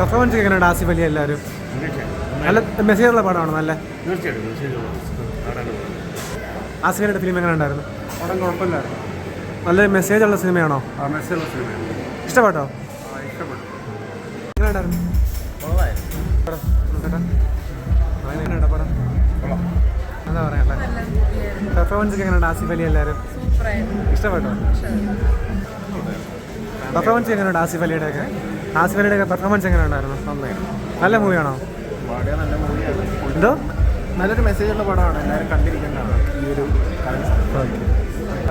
Performance എങ്ങനെയുണ്ട്? ആസിഫ് അലി എല്ലാവരും? നല്ല മെസ്സേജുള്ള പടമാണ്? നല്ല? തീർച്ചയായിട്ടും ആസിഫ് അലിയുടെ ഫിലിം എങ്ങനെ ഉണ്ടായിരുന്നു? പടം കുഴപ്പമില്ലായിരുന്നു. ഉള്ള മെസ്സേജുള്ള സിനിമയാണോ? ആ മെസ്സേജുള്ള സിനിമയാണ്. ഇഷ്ടപ്പെട്ടോ? ഇഷ്ടപ്പെട്ടു. എങ്ങനെ ഉണ്ടായിരുന്നു? പടം എങ്ങനെയുണ്ട് പടം? എന്താ പറയാനുള്ളത് പെർഫോമൻസ് എങ്ങനെയുണ്ട്? ആസിഫ് അലി എല്ലാവരും? ഇഷ്ടപ്പെട്ടോ? പെർഫോമൻസ് എങ്ങനെയുണ്ട് ആസിഫ് അലിയുടെ ഒക്കെ ആസിഫ് അലിയുടെ ഒക്കെ പെർഫോമൻസ് എങ്ങനെ ഉണ്ടായിരുന്നു? നന്നായിരുന്നു നല്ല മൂവിയാണോ? നല്ല മൂവിയാണ്. എന്തോ? നല്ലൊരു മെസ്സേജ് ഉള്ള പടമാണ്. എല്ലാവരും കണ്ടിരിക്കേണ്ടതാണ് ഈ ഒരു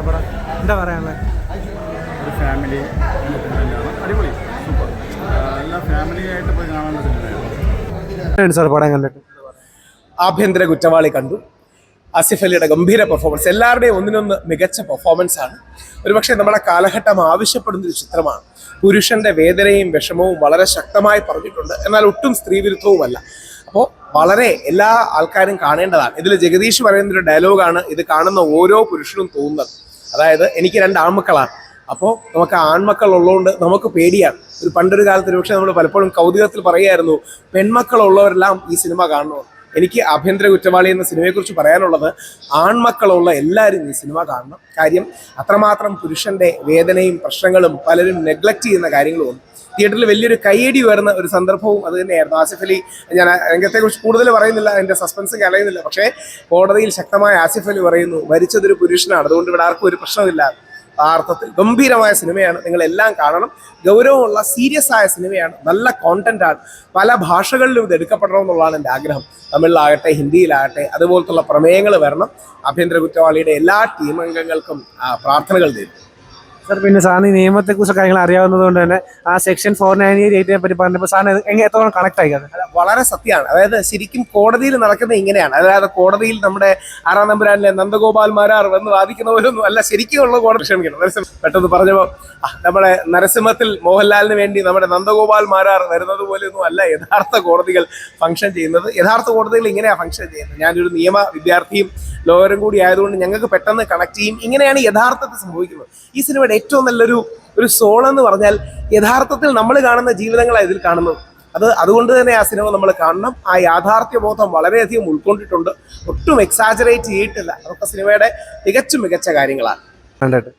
പടം? എന്താ പറയാനുള്ളത് ഒരു ഫാമിലി അടിപൊളി. സൂപ്പർ എല്ലാ ഫാമിലി ആയിട്ട് പോയി കാണാൻ സാർ പടം കണ്ടിട്ട്. ആഭ്യന്തര കുറ്റവാളി കണ്ടു. ആസിഫ് അലിയുടെ ഗംഭീര പെർഫോമൻസ് എല്ലാവരുടെയും ഒന്നിനൊന്ന് മികച്ച പെർഫോമൻസ് ആണ്. ഒരുപക്ഷെ നമ്മുടെ കാലഘട്ടം ആവശ്യപ്പെടുന്ന ഒരു ചിത്രമാണ്. പുരുഷന്റെ വേദനയും വിഷമവും വളരെ ശക്തമായി പറഞ്ഞിട്ടുണ്ട്. എന്നാൽ ഒട്ടും സ്ത്രീവിരുദ്ധവുമല്ല. അപ്പോൾ വളരെ എല്ലാ ആൾക്കാരും കാണേണ്ടതാണ്. ഇതിൽ ജഗദീഷ് പറയുന്ന ഒരു ഡയലോഗാണ് ഇത് കാണുന്ന ഓരോ പുരുഷനും തോന്നുന്നത്. അതായത് എനിക്ക് രണ്ട് ആൺമക്കളാണ്. അപ്പോൾ നമുക്ക് ആൺമക്കൾ ഉള്ളതുകൊണ്ട് നമുക്ക് പേടിയാണ്. ഒരു പണ്ടൊരു കാലത്ത് ഒരുപക്ഷെ നമ്മൾ പലപ്പോഴും കൗതുകത്തിൽ പറയുമായിരുന്നു പെൺമക്കളുള്ളവരെല്ലാം ഈ സിനിമ കാണണം എനിക്ക് ആഭ്യന്തര കുറ്റവാളി എന്ന സിനിമയെക്കുറിച്ച് പറയാനുള്ളത് ആൺമക്കളുള്ള എല്ലാവരും ഈ സിനിമ കാണണം. കാര്യം അത്രമാത്രം പുരുഷന്റെ വേദനയും പ്രശ്നങ്ങളും പലരും നെഗ്ലക്റ്റ് ചെയ്യുന്ന കാര്യങ്ങളും തിയേറ്ററിൽ വലിയൊരു കൈയടി വരുന്ന ഒരു സന്ദർഭവും അത് തന്നെയായിരുന്നു. ആസിഫ് അലി ഞാൻ രംഗത്തെക്കുറിച്ച് കൂടുതൽ പറയുന്നില്ല എന്റെ സസ്പെൻസ് കളയുന്നില്ല. പക്ഷേ കോടതിയിൽ ശക്തമായ ആസിഫ് അലി പറയുന്നു മരിച്ചതൊരു പുരുഷനാണ് അതുകൊണ്ട് ഇവിടെ ആർക്കും ഒരു പ്രശ്നമില്ല അർത്ഥത്തിൽ ഗംഭീരമായ സിനിമയാണ്. നിങ്ങൾ എല്ലാം കാണണം. ഗൗരവമുള്ള സീരിയസ് ആയ സിനിമയാണ്. നല്ല കോണ്ടന്റ് ആണ്. പല ഭാഷകളിലും ഇത് എടുക്കപ്പെടണം എന്നുള്ളതാണ് എന്റെ ആഗ്രഹം. തമിഴിലാകട്ടെ ഹിന്ദിയിലാകട്ടെ അതുപോലത്തുള്ള പ്രമേയങ്ങൾ വരണം. ആഭ്യന്തര കുറ്റവാളിയുടെ എല്ലാ ടീം അംഗങ്ങൾക്കും പ്രാർത്ഥനകൾ തരും സാർ പിന്നെ സാറിന് നിയമത്തെക്കുറിച്ച് കാര്യങ്ങൾ അറിയാവുന്നത് കൊണ്ട് തന്നെ ആ സെക്ഷൻ ഫോർ നയന്റി എയ്റ്റിനെ പറ്റി പറഞ്ഞപ്പോൾ സാറിന് എങ്ങനെ എത്രത്തോളം കണക്ട് ആയി വളരെ സത്യമാണ്. അതായത് ശരിക്കും കോടതിയിൽ നടക്കുന്നത് ഇങ്ങനെയാണ്. അതായത് കോടതിയിൽ നമ്മുടെ ആറാം നമ്പുരാനിലെ നന്ദഗോപാൽ മാരാർ വന്ന് വാദിക്കുന്നവരൊന്നും അല്ല. ശരിക്കും ഉള്ള കോടതി ക്ഷമിക്കണം. നരസിംഹ പെട്ടെന്ന് പറഞ്ഞപ്പോൾ നമ്മുടെ നരസിംഹത്തിൽ മോഹൻലാലിന് വേണ്ടി നമ്മുടെ നന്ദഗോപാൽ മാരാർ വരുന്നത് പോലെയൊന്നും അല്ല യഥാർത്ഥ കോടതികൾ ഫംഗ്ഷൻ ചെയ്യുന്നത്. യഥാർത്ഥ കോടതികൾ ഇങ്ങനെയാണ് ഫംഗ്ഷൻ ചെയ്യുന്നത്. ഞാനൊരു നിയമ വിദ്യാർത്ഥിയും ലോയറും കൂടി ആയതുകൊണ്ട് ഞങ്ങൾക്ക് പെട്ടെന്ന് കണക്ട് ചെയ്യും. ഇങ്ങനെയാണ് യഥാർത്ഥത്തിൽ സംഭവിക്കുന്നത്. ഈ സിനിമയുടെ ഏറ്റവും നല്ലൊരു ഒരു സോൾ എന്ന് പറഞ്ഞാൽ യഥാർത്ഥത്തിൽ നമ്മൾ കാണുന്ന ജീവിതങ്ങളാണ് ഇതിൽ കാണുന്നത്. അത് അതുകൊണ്ട് തന്നെ ആ സിനിമ നമ്മൾ കാണണം. ആ യാഥാർത്ഥ്യ ബോധം വളരെയധികം ഉൾക്കൊണ്ടിട്ടുണ്ട്. ഒട്ടും എക്സാജറേറ്റ് ചെയ്തിട്ടില്ല. അതൊക്കെ സിനിമയുടെ തികച്ചും മികച്ച കാര്യങ്ങളാണ്. കണ്ടിട്ട്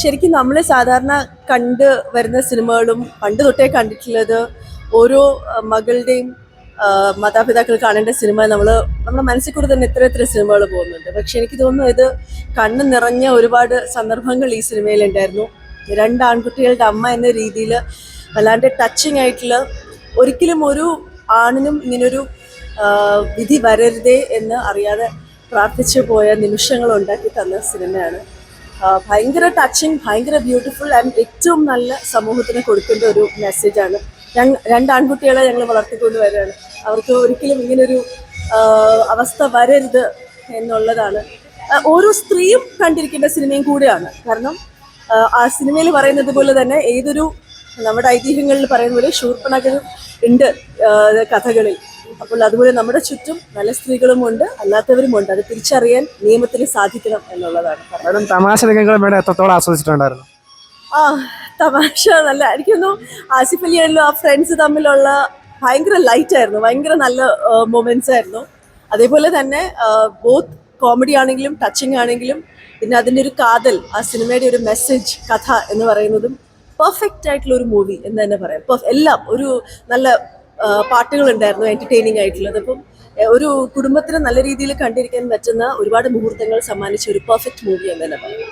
ശരിക്കും നമ്മൾ സാധാരണ കണ്ട് വരുന്ന സിനിമകളും പണ്ട് തൊട്ടേ കണ്ടിട്ടുള്ളത് ഓരോ മകളുടെയും മാതാപിതാക്കൾ കാണേണ്ട സിനിമ നമ്മൾ നമ്മുടെ മനസ്സിൽ കൂടെ തന്നെ ഇത്ര ഇത്ര സിനിമകൾ പോകുന്നുണ്ട്. പക്ഷെ എനിക്ക് തോന്നുന്നു ഇത് കണ്ണ് നിറഞ്ഞ ഒരുപാട് സന്ദർഭങ്ങൾ ഈ സിനിമയിലുണ്ടായിരുന്നു രണ്ട് ആൺകുട്ടികളുടെ അമ്മ എന്ന രീതിയിൽ വല്ലാണ്ട് ടച്ചിങ് ആയിട്ടുള്ള ഒരിക്കലും ഒരു ആണിനും ഇങ്ങനൊരു വിധി വരരുതേ എന്ന് അറിയാതെ പ്രാർത്ഥിച്ചു പോയ നിമിഷങ്ങൾ ഉണ്ടാക്കി തന്ന സിനിമയാണ്. ഭയങ്കര ടച്ചിങ് ഭയങ്കര ബ്യൂട്ടിഫുൾ ആൻഡ് ഏറ്റവും നല്ല സമൂഹത്തിന് കൊടുക്കേണ്ട ഒരു മെസ്സേജാണ് രണ്ട് ആൺകുട്ടികളെ ഞങ്ങൾ വളർത്തിക്കൊണ്ട് വരികയാണ് അവർക്ക് ഒരിക്കലും ഇങ്ങനൊരു അവസ്ഥ വരരുത് എന്നുള്ളതാണ്. ഓരോ സ്ത്രീയും കണ്ടിരിക്കേണ്ട സിനിമയും കൂടെയാണ്. കാരണം ആ, സിനിമയിൽ പറയുന്നത് പോലെ തന്നെ ഏതൊരു നമ്മുടെ ഐതിഹ്യങ്ങളിൽ പറയുന്ന പോലെ ശൂർപ്പണകരും ഉണ്ട് കഥകളിൽ. അപ്പോൾ അതുപോലെ നമ്മുടെ ചുറ്റും നല്ല സ്ത്രീകളും ഉണ്ട് അല്ലാത്തവരും ഉണ്ട്. അത് തിരിച്ചറിയാൻ നിയമത്തിന് സാധിക്കണം എന്നുള്ളതാണ്. കാരണം തമാശ രംഗങ്ങൾ മേഡം എത്രത്തോളം ആസ്വദിച്ചിട്ടുണ്ടായിരുന്നു? ആ തമാശ നല്ല എനിക്കൊന്നും ആസിഫ് അലിയാണല്ലോ ആ ഫ്രണ്ട്സ് തമ്മിലുള്ള ഭയങ്കര ലൈറ്റ് ആയിരുന്നു. ഭയങ്കര നല്ല മൊമെന്റ്സ് ആയിരുന്നു. അതേപോലെ തന്നെ ബോത്ത് കോമഡി ആണെങ്കിലും ടച്ചിങ് ആണെങ്കിലും പിന്നെ അതിന്റെ ഒരു കാതൽ ആ സിനിമയുടെ ഒരു മെസ്സേജ് കഥ എന്ന് പറയുന്നതും പെർഫെക്റ്റ് ആയിട്ടുള്ള ഒരു മൂവി എന്ന് തന്നെ പറയാം. എല്ലാം ഒരു നല്ല പാട്ടുകളുണ്ടായിരുന്നു എന്റർടൈനിങ് ആയിട്ടുള്ളത്. അപ്പം ഒരു കുടുംബത്തിന് നല്ല രീതിയിൽ കണ്ടിരിക്കാൻ പറ്റുന്ന ഒരുപാട് മുഹൂർത്തങ്ങൾ സമ്മാനിച്ച ഒരു പെർഫെക്റ്റ് മൂവി എന്ന് തന്നെ പറയാം.